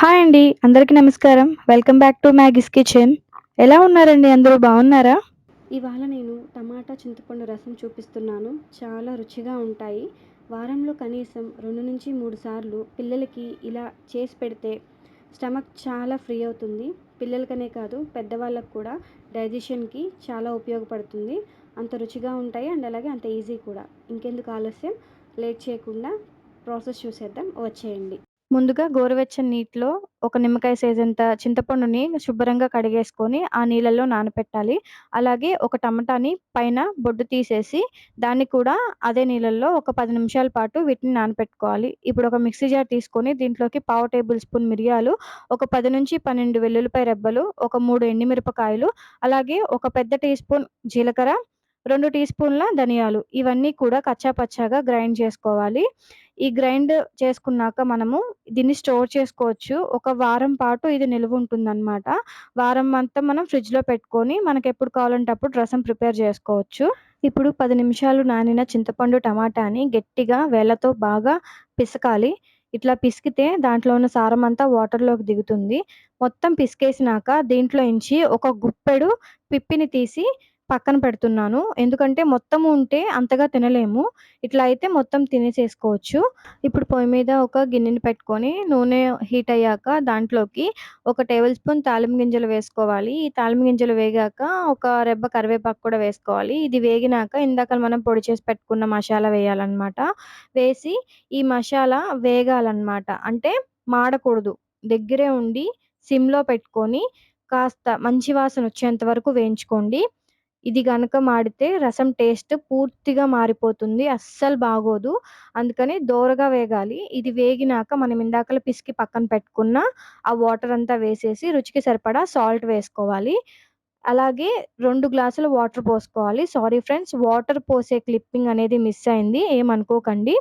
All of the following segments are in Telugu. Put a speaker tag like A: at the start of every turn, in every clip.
A: హాయ్ అండి. అందరికీ నమస్కారం. Welcome back to Maggie's kitchen. ఎలా ఉన్నారండి అందరూ బాగున్నారా?
B: ఇవాళ నేను టమాటా చింతపండు రసం చూపిస్తున్నాను. చాలా రుచిగా ఉంటాయి. వారంలో కనీసం 2-3 సార్లు పిల్లలకి ఇలా చేసి పెడితే స్టమక్ చాలా ఫ్రీ అవుతుంది. పిల్లలకనే కాదు పెద్దవాళ్ళకి కూడా డైజెషన్‌కి చాలా ఉపయోగపడుతుంది. అంత రుచిగా ఉంటాయి. అండ్ అలాగే అంత ఈజీ కూడా. ఇంకెందుకు ఆలస్యం లేట్ చేయకుండా ప్రాసెస్ చూసేద్దాం. వచ్చేయండి.
A: ముందుగా గోరువెచ్చని నీటిలో ఒక నిమ్మకాయ సైజంత చింతపండుని శుభ్రంగా కడిగేసుకొని ఆ నీళ్ళల్లో నానపెట్టాలి. అలాగే ఒక టమాటాని పైన బొడ్డు తీసేసి దాన్ని కూడా అదే నీళ్ళల్లో ఒక పది నిమిషాల పాటు వీటిని నానపెట్టుకోవాలి. ఇప్పుడు ఒక మిక్సీ జార్ తీసుకొని దీంట్లోకి పావు టేబుల్ స్పూన్ మిరియాలు, ఒక 10-12 వెల్లుల్లిపాయ రెబ్బలు, ఒక మూడు ఎండిమిరపకాయలు అలాగే ఒక పెద్ద టీ స్పూన్ జీలకర్ర, రెండు టీ స్పూన్ల ధనియాలు ఇవన్నీ కూడా కచ్చా పచ్చాగా గ్రైండ్ చేసుకోవాలి. ఈ గ్రైండ్ చేసుకున్నాక మనము దీన్ని స్టోర్ చేసుకోవచ్చు. ఒక వారం పాటు ఇది నిలువుంటుందనమాట. వారం అంతా మనం ఫ్రిడ్జ్‌లో పెట్టుకొని మనకెప్పుడు కావాలంటే అప్పుడు రసం ప్రిపేర్ చేసుకోవచ్చు. ఇప్పుడు పది నిమిషాలు నానిన చింతపండు, టమాటాని గట్టిగా వేళ్ళతో బాగా పిసకాలి. ఇట్లా పిసికితే దాంట్లో ఉన్న సారం అంతా వాటర్‌లోకి దిగుతుంది. మొత్తం పిసికేసినాక దీంట్లో నుంచి ఒక గుప్పెడు పిప్పిని తీసి పక్కన పెడుతున్నాను. ఎందుకంటే మొత్తం ఉంటే అంతగా తినలేము. ఇట్లా అయితే మొత్తం తినేసేసుకోవచ్చు. ఇప్పుడు పొయ్యి మీద ఒక గిన్నెని పెట్టుకొని నూనె హీట్ అయ్యాక దాంట్లోకి ఒక టేబుల్ స్పూన్ తాలింపు గింజలు వేసుకోవాలి. ఈ తాలింపు గింజలు వేగాక ఒక రెబ్బ కరివేపాకు కూడా వేసుకోవాలి. ఇది వేగినాక ఇందాక మనం పొడి చేసి పెట్టుకున్న మసాలా వేయాలన్నమాట వేసి ఈ మసాలా వేగాలన్నమాట అంటే మాడకూడదు. దగ్గరే ఉండి సిమ్‌లో పెట్టుకొని కాస్త మంచి వాసన వచ్చేంత వరకు వేయించుకోండి. ఇది గనక మాడితే రసం టేస్ట్ పూర్తిగా మారిపోతుంది. అస్సలు బాగోదు. అందుకని దోరగా వేగాలి. ఇది వేగినాక మనం ఇందాకల పిసికి పక్కన పెట్టుకున్న ఆ వాటర్ అంతా వేసేసి రుచికి సరిపడా సాల్ట్ వేసుకోవాలి. అలాగే రెండు గ్లాసుల వాటర్ పోసుకోవాలి. సారీ ఫ్రెండ్స్ వాటర్ పోసే క్లిప్పింగ్ అనేది మిస్ అయింది. ఏమనుకోకండి.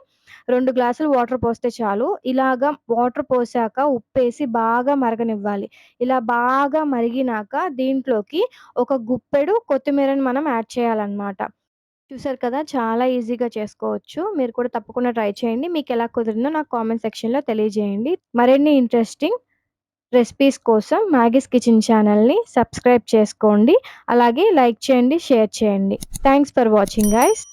A: రెండు గ్లాసులు వాటర్ పోస్తే చాలు. ఇలాగ వాటర్ పోసాక ఉప్పేసి బాగా మరగనివ్వాలి. ఇలా బాగా మరిగినాక దీంట్లోకి ఒక గుప్పెడు కొత్తిమీరని మనం యాడ్ చేయాలన్నమాట చూసారు కదా! చాలా ఈజీగా చేసుకోవచ్చు. మీరు కూడా తప్పకుండా ట్రై చేయండి. మీకు ఎలా కుదిరిందో నాకు కామెంట్ సెక్షన్‌లో తెలియజేయండి. మరిన్ని ఇంట్రెస్టింగ్ రెసిపీస్ కోసం మ్యాగీస్ కిచెన్ ఛానల్ని సబ్స్క్రైబ్ చేసుకోండి. అలాగే లైక్ చేయండి, షేర్ చేయండి. Thanks for watching guys.